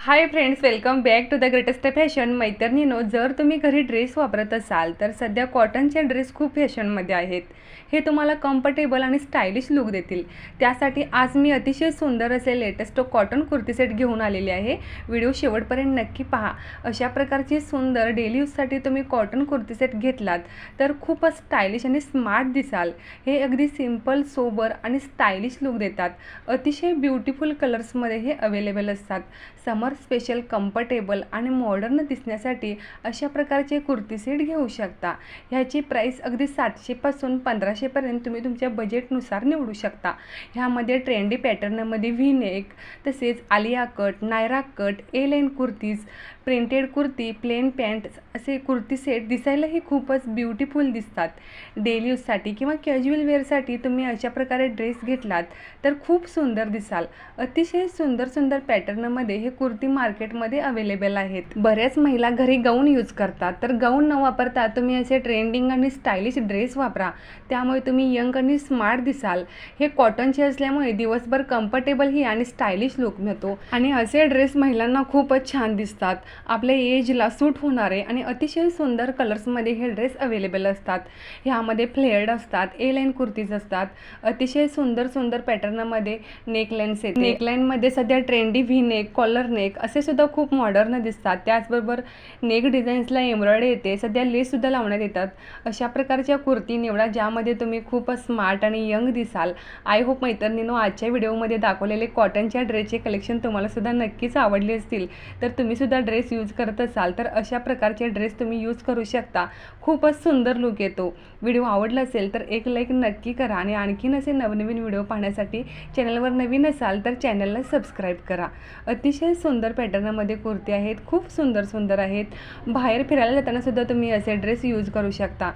Hi friends welcome back to the greatest fashion मैत्रिणीनो जर तुम्ही घरी ड्रेस वापरत असाल तर सध्या कॉटनचे ड्रेस खूप फॅशनमध्ये आहेत. हे तुम्हाला कम्फर्टेबल आणि स्टायलिश लुक देतील. त्यासाठी आज मी अतिशय सुंदर असे लेटेस्ट कॉटन कुर्ती सेट घेऊन आलेले आहे. व्हिडिओ शेवटपर्यंत नक्की पहा. अशा प्रकारची सुंदर डेली यूजसाठी तुम्ही कॉटन कुर्ती सेट घेतलात तर खूपच स्टायलिश आणि स्मार्ट दिसाल. हे अगदी सिंपल सोबर आणि स्टायलिश लुक देतात. अतिशय ब्युटिफुल कलर्समध्ये हे अवेलेबल असतात. समर स्पेशल कम्फर्टेबल आणि मॉडर्न दिसण्यासाठी अशा प्रकारचे कुर्ती सेट घेऊ शकता. ह्याची प्राईस अगदी सातशेपासून पंधराशेपर्यंत तुम्ही तुमच्या बजेटनुसार निवडू शकता. ह्यामध्ये ट्रेंडी पॅटर्नमध्ये व्ही नेक तसेच Alia cut Naira cut A line kurtis printed kurti plain pant असे कुर्ती सेट दिसायलाही खूपच ब्युटिफुल दिसतात. डेली यूजसाठी किंवा कॅज्युअल वेअरसाठी तुम्ही अशा प्रकारे ड्रेस घेतलात तर खूप सुंदर दिसाल. अतिशय सुंदर सुंदर पॅटर्नमध्ये हे कुर्ती मार्केटमध्ये अवेलेबल आहेत. बऱ्याच महिला घरी गाऊन यूज करतात. तर गाऊन न वापरता तुम्ही असे ट्रेंडिंग आणि स्टायलिश ड्रेस वापरा. त्यामुळे तुम्ही यंग आणि स्मार्ट दिसाल. हे कॉटनचे असल्यामुळे दिवसभर कम्फर्टेबलही आणि स्टायलिश लुक मिळतो. आणि असे ड्रेस महिलांना खूपच छान दिसतात. आपल्या एजला सूट होणारे आणि अतिशय सुंदर कलर्समध्ये हे ड्रेस अवेलेबल असतात. ह्यामध्ये फ्लेअर्ड असतात ए लाईन कुर्तीज असतात. अतिशय सुंदर सुंदर पॅटर्नमध्ये नेकलाईन्स येते. नेकलाईनमध्ये सध्या trendy V neck collar neck असे सुद्धा खूप मॉडर्न दिसतात. त्याचबरोबर नेक डिझाईन्सला एम्ब्रॉयडरी येते. सध्या लेससुद्धा लावण्यात येतात. अशा प्रकारच्या कुर्ती निवडा ज्यामध्ये तुम्ही खूपच स्मार्ट आणि यंग दिसाल. आय होप मैत्रिणीनो आजच्या व्हिडिओमध्ये दाखवलेले कॉटनच्या ड्रेसचे कलेक्शन तुम्हाला सुद्धा नक्कीच आवडले असतील. तर तुम्हीसुद्धा ड्रेस यूज करत असाल तर अशा प्रकारचे ड्रेस तुम्ही यूज करू शकता. खूपच सुंदर लुक येतो. व्हिडिओ आवडला असेल तर एक लाईक नक्की करा आणि आणखीन असे नवनवीन व्हिडिओ पाहण्यासाठी चॅनलवर नवीन असाल तर चॅनलला सबस्क्राईब करा. अतिशय सुंदर सुंदर पॅटर्नमध्ये कुर्ती आहेत खूप सुंदर सुंदर आहेत. बाहेर फिरायला जाताना सुद्धा तुम्ही असे ड्रेस यूज करू शकता.